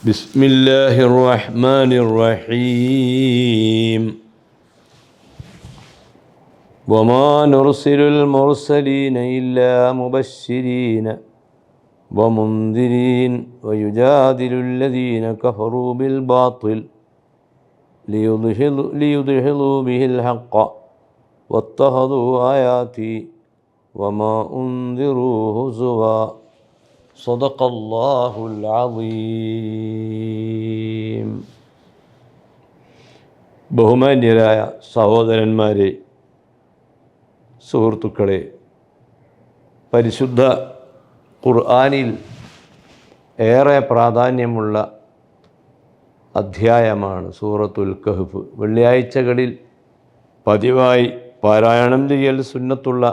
بسم الله الرحمن الرحيم. وما نرسل المرسلين إلا مبشرين ومنذرين ويجادل الذين كفروا بالباطل ليضحضوا به الحق. واتخذوا آياتي وما أنذروا هزوا. صدق الله العظيم ബഹുമാന്യരായ സഹോദരന്മാരെ സുഹൃത്തുക്കളെ പരിശുദ്ധ ഖുർആാനിൽ ഏറെ പ്രാധാന്യമുള്ള അധ്യായമാണ് സൂറത്തുൽ കഹ്ഫ് വെള്ളിയാഴ്ചകളിൽ പതിവായി പാരായണം ചെയ്യൽ സുന്നത്തുള്ള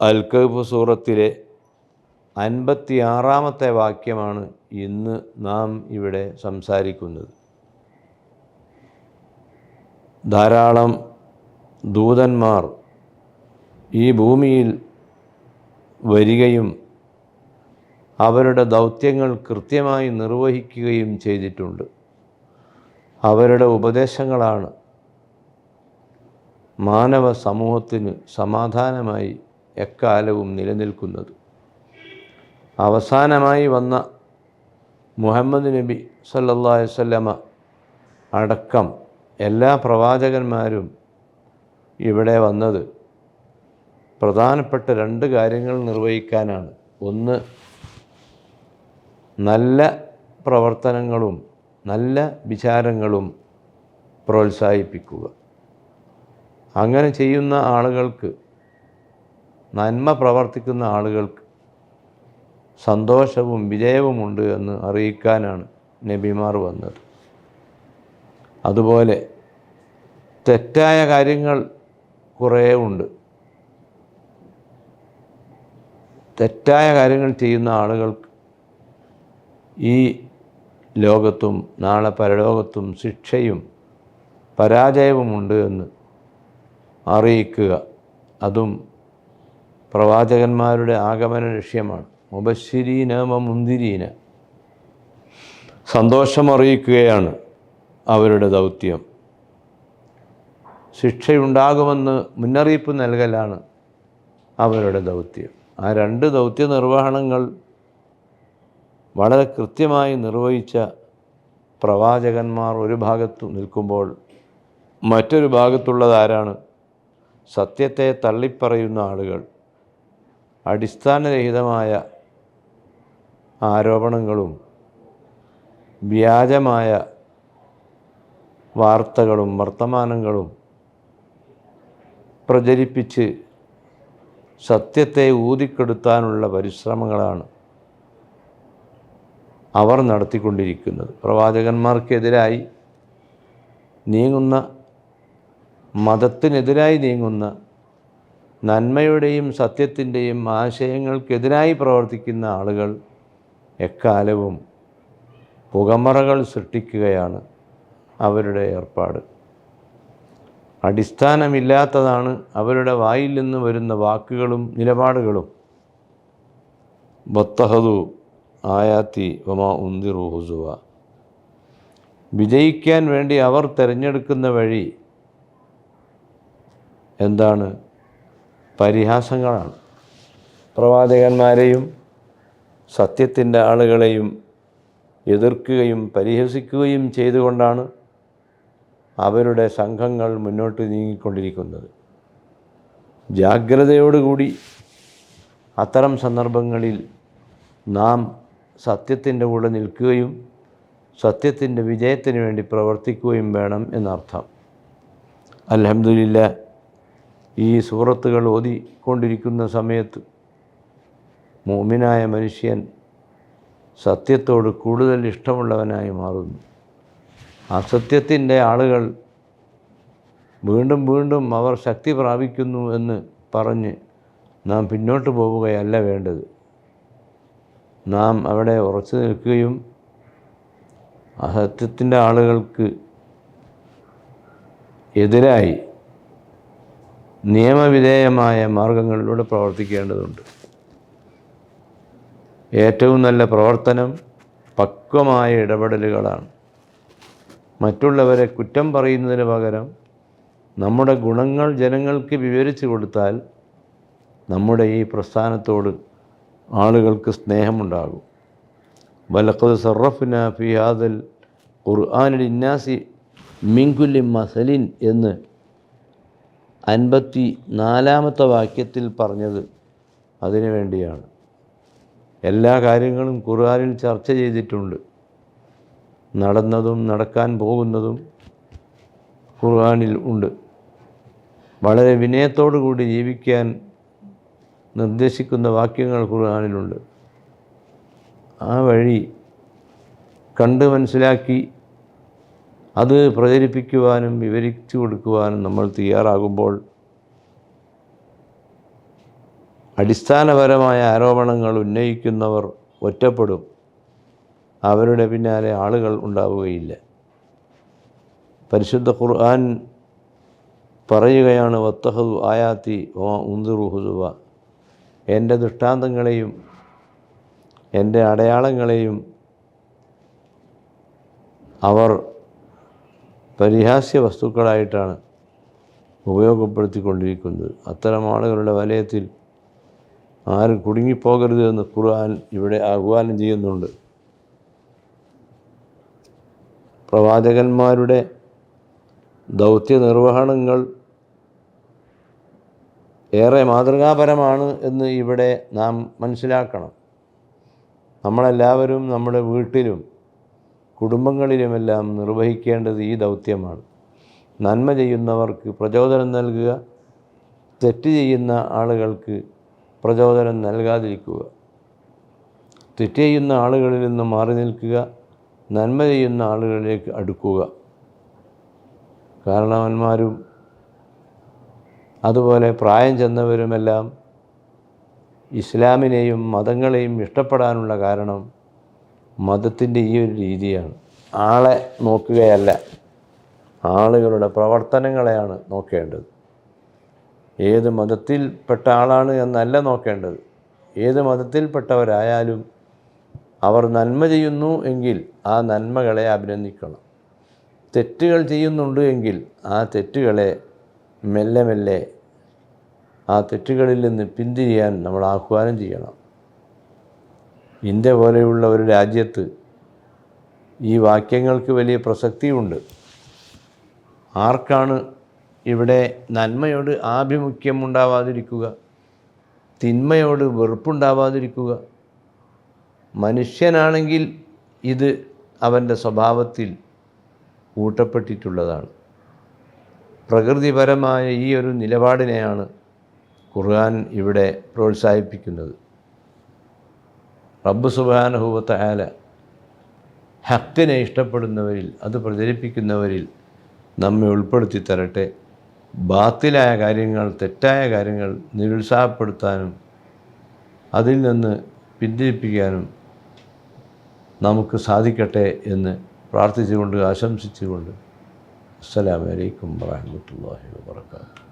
അൽ കഹ്ഫ് സൂറത്തിലെ അൻപത്തി ആറാമത്തെ വാക്യമാണ് ഇന്ന് നാം ഇവിടെ സംസാരിക്കുന്നത്. ധാരാളം ദൂതന്മാർ ഈ ഭൂമിയിൽ വരികയും അവരുടെ ദൗത്യങ്ങൾ കൃത്യമായി നിർവഹിക്കുകയും ചെയ്തിട്ടുണ്ട്. അവരുടെ ഉപദേശങ്ങളാണ് മാനവ സമൂഹത്തിന് സമാധാനമായി എക്കാലവും നിലനിൽക്കുന്നത്. അവസാനമായി വന്ന മുഹമ്മദ് നബി സല്ലല്ലാഹു അലൈഹി വസല്ലമ അടക്കം എല്ലാ പ്രവാചകന്മാരും ഇവിടെ വന്നത് പ്രധാനപ്പെട്ട രണ്ട് കാര്യങ്ങൾ നിർവഹിക്കാനാണ്. ഒന്ന് നല്ല പ്രവർത്തനങ്ങളും നല്ല വിചാരങ്ങളും പ്രോത്സാഹിപ്പിക്കുക. അങ്ങനെ ചെയ്യുന്ന ആളുകൾക്ക് നന്മ പ്രവർത്തിക്കുന്ന ആളുകൾക്ക് സന്തോഷവും വിജയവുമുണ്ട് എന്ന് അറിയിക്കാനാണ് നബിമാർ വന്നത്. അതുപോലെ തെറ്റായ കാര്യങ്ങൾ കുറേ ഉണ്ട്. തെറ്റായ കാര്യങ്ങൾ ചെയ്യുന്ന ആളുകൾക്ക് ഈ ലോകത്തും നാളെ പരലോകത്തും ശിക്ഷയും പരാജയവുമുണ്ട് എന്ന് അറിയിക്കുക. അതും പ്രവാചകന്മാരുടെ ആഗമന ലക്ഷ്യമാണ്. മുബശ്ശിരീന വ മുന്തിരീന സന്തോഷമറിയിക്കുകയാണ് അവരുടെ ദൗത്യം. ശിക്ഷയുണ്ടാകുമെന്ന് മുന്നറിയിപ്പ് നൽകലാണ് അവരുടെ ദൗത്യം. ആ രണ്ട് ദൗത്യ നിർവഹണങ്ങൾ വളരെ കൃത്യമായി നിർവഹിച്ച പ്രവാചകന്മാർ ഒരു ഭാഗത്തു നിൽക്കുമ്പോൾ മറ്റൊരു ഭാഗത്തുള്ളത് ആരാണ്? സത്യത്തെ തള്ളിപ്പറയുന്ന ആളുകൾ. അടിസ്ഥാനരഹിതമായ ആരോപണങ്ങളും വ്യാജമായ വാർത്തകളും വർത്തമാനങ്ങളും പ്രചരിപ്പിച്ച് സത്യത്തെ ഊതിക്കെടുത്താനുള്ള പരിശ്രമങ്ങളാണ് അവർ നടത്തിക്കൊണ്ടിരിക്കുന്നത്. പ്രവാചകന്മാർക്കെതിരായി നീങ്ങുന്ന മതത്തിനെതിരായി നീങ്ങുന്ന നന്മയുടെയും സത്യത്തിന്റെയും ആശയങ്ങൾക്കെതിരായി പ്രവർത്തിക്കുന്ന ആളുകൾ എക്കാലവും പുകമറകൾ സൃഷ്ടിക്കുകയാണ് അവരുടെ ഏർപ്പാട്. അടിസ്ഥാനമില്ലാത്തതാണ് അവരുടെ വായിൽ നിന്ന് വരുന്ന വാക്കുകളും നിലപാടുകളും. ബത്തഹദു ആയാത്തി വമാ ഉന്തിറു ഹുസുവ. വിജയിക്കാൻ വേണ്ടി അവർ തിരഞ്ഞെടുക്കുന്ന വഴി എന്താണ്? പരിഹാസങ്ങളാണ്. പ്രവാചകന്മാരെയും സത്യത്തിന്റെ ആളുകളെയും എതിർക്കുകയും പരിഹസിക്കുകയും ചെയ്തുകൊണ്ടാണ് അവരുടെ സംഘങ്ങൾ മുന്നോട്ട് നീങ്ങിക്കൊണ്ടിരിക്കുന്നത്. ജാഗ്രതയോടുകൂടി അത്തരം സന്ദർഭങ്ങളിൽ നാം സത്യത്തിന്റെ കൂടെ നിൽക്കുകയും സത്യത്തിന്റെ വിജയത്തിന് വേണ്ടി പ്രവർത്തിക്കുകയും വേണം എന്നർത്ഥം. അലഹമില്ല ഈ സൂറത്തുകൾ ഓതിക്കൊണ്ടിരിക്കുന്ന സമയത്ത് മോമിനായ മനുഷ്യൻ സത്യത്തോട് കൂടുതൽ ഇഷ്ടമുള്ളവനായി മാറുന്നു. അസത്യത്തിന്റെ ആളുകൾ വീണ്ടും വീണ്ടും അവർ ശക്തി പ്രാപിക്കുന്നു എന്ന് പറഞ്ഞ് നാം പിന്നോട്ട് പോവുകയല്ല വേണ്ടത്. നാം അവിടെ ഉറച്ചു നിൽക്കുകയും അസത്യത്തിന്റെ ആളുകൾക്ക് എതിരായി നിയമവിധേയമായ മാർഗങ്ങളിലൂടെ പ്രവർത്തിക്കേണ്ടതുണ്ട്. ഏറ്റവും നല്ല പ്രവർത്തനം പക്വമായ ഇടപെടലുകളാണ്. മറ്റുള്ളവരെ കുറ്റം പറയുന്നതിന് പകരം നമ്മുടെ ഗുണങ്ങൾ ജനങ്ങൾക്ക് വിവരിച്ചു കൊടുത്താൽ നമ്മുടെ ഈ പ്രസ്ഥാനത്തോട് ആളുകൾക്ക് സ്നേഹമുണ്ടാകും. വലക്കത് സറഫിന ഫിയാദൽ ഖുർആാനിൽ ഇന്നാസി മിങ്കുലി മസലിൻ എന്ന് അൻപത്തി നാലാമത്തെ വാക്യത്തിൽ പറഞ്ഞത് അതിനു വേണ്ടിയാണ്. എല്ലാ കാര്യങ്ങളും ഖുർആാനിൽ ചർച്ച ചെയ്തിട്ടുണ്ട്. നടന്നതും നടക്കാൻ പോകുന്നതും ഖുർആാനിൽ ഉണ്ട്. വളരെ വിനയത്തോടു കൂടി ജീവിക്കാൻ നിർദ്ദേശിക്കുന്ന വാക്യങ്ങൾ ഖുർആാനിലുണ്ട് ആ വഴി കണ്ട് മനസ്സിലാക്കി അത് പ്രചരിപ്പിക്കുവാനും വിവരിച്ചു കൊടുക്കുവാനും നമ്മൾ തയ്യാറാകുമ്പോൾ അടിസ്ഥാനപരമായ ആരോപണങ്ങൾ ഉന്നയിക്കുന്നവർ ഒറ്റപ്പെടും. അവരുടെ പിന്നാലെ ആളുകൾ ഉണ്ടാവുകയില്ല. പരിശുദ്ധ ഖുർആൻ പറയുകയാണ് വത്തഹദു ആയാത്തി ഓ ഉന്തുറുഹുസുവ എന്റെ ദൃഷ്ടാന്തങ്ങളെയും എന്റെ അടയാളങ്ങളെയും അവർ പരിഹാസ്യ വസ്തുക്കളായിട്ടാണ് ഉപയോഗപ്പെടുത്തിക്കൊണ്ടിരിക്കുന്നത്. അത്തരം ആളുകളുടെ വലയത്തിൽ ആരും കുടുങ്ങിപ്പോകരുത് എന്ന് ഖുർആൻ ഇവിടെ ആഹ്വാനം ചെയ്യുന്നുണ്ട്. പ്രവാചകന്മാരുടെ ദൗത്യ നിർവഹണങ്ങൾ ഏറെ മാതൃകാപരമാണ് എന്ന് ഇവിടെ നാം മനസ്സിലാക്കണം. നമ്മളെല്ലാവരും നമ്മുടെ വീട്ടിലും കുടുംബങ്ങളിലുമെല്ലാം നിർവഹിക്കേണ്ടത് ഈ ദൗത്യമാണ്. നന്മ ചെയ്യുന്നവർക്ക് പ്രചോദനം നൽകുക തെറ്റ് ചെയ്യുന്ന ആളുകൾക്ക് പ്രചോദനം നൽകാതിരിക്കുക. തെറ്റ് ചെയ്യുന്ന ആളുകളിൽ നിന്ന് മാറി നിൽക്കുക. നന്മ ചെയ്യുന്ന ആളുകളിലേക്ക് അടുക്കുക. കാരണവന്മാരും അതുപോലെ പ്രായം ചെന്നവരുമെല്ലാം ഇസ്ലാമിനെയും മതങ്ങളെയും ഇഷ്ടപ്പെടാനുള്ള കാരണം മതത്തിന്റെ ഈ ഒരു രീതിയാണ്. ആളെ നോക്കുകയല്ല ആളുകളുടെ പ്രവർത്തനങ്ങളെയാണ് നോക്കേണ്ടത്. ഏത് മതത്തിൽപ്പെട്ട ആളാണ് എന്നല്ല നോക്കേണ്ടത്. ഏത് മതത്തിൽപ്പെട്ടവരായാലും അവർ നന്മ ചെയ്യുന്നു എങ്കിൽ ആ നന്മകളെ അഭിനന്ദിക്കണം. തെറ്റുകൾ ചെയ്യുന്നുണ്ട് എങ്കിൽ ആ തെറ്റുകളെ മെല്ലെ മെല്ലെ ആ തെറ്റുകളിൽ നിന്ന് പിന്തിരിയാൻ നമ്മൾ ആഹ്വാനം ചെയ്യണം. ഇന്ത്യ പോലെയുള്ള ഒരു രാജ്യത്ത് ഈ വാക്യങ്ങൾക്ക് വലിയ പ്രസക്തിയുണ്ട്. ആർക്കാണ് ഇവിടെ നന്മയോട് ആഭിമുഖ്യം ഉണ്ടാവാതിരിക്കുക തിന്മയോട് വെറുപ്പുണ്ടാവാതിരിക്കുക. മനുഷ്യനാണെങ്കിൽ ഇത് അവന്റെ സ്വഭാവത്തിൽ കൂട്ടപ്പെട്ടിട്ടുള്ളതാണ്. പ്രകൃതിപരമായ ഈ ഒരു നിലപാടിനെയാണ് ഖുർആൻ ഇവിടെ പ്രോത്സാഹിപ്പിക്കുന്നത്. റബ്ബ് സുബാനഹുവത്ത ആല ഹക്കിനെ ഇഷ്ടപ്പെടുന്നവരിൽ അത് പ്രചരിപ്പിക്കുന്നവരിൽ നമ്മെ ഉൾപ്പെടുത്തി തരട്ടെ ബാത്തിലായ കാര്യങ്ങൾ തെറ്റായ കാര്യങ്ങൾ നിരുത്സാഹപ്പെടുത്താനും അതിൽ നിന്ന് പിന്തിരിപ്പിക്കാനും നമുക്ക് സാധിക്കട്ടെ എന്ന് പ്രാർത്ഥിച്ചുകൊണ്ട് ആശംസിച്ചുകൊണ്ട്. അസ്സലാമലൈക്കും വാഹമത്തല്ലാഹി വാബർക്കാത്തു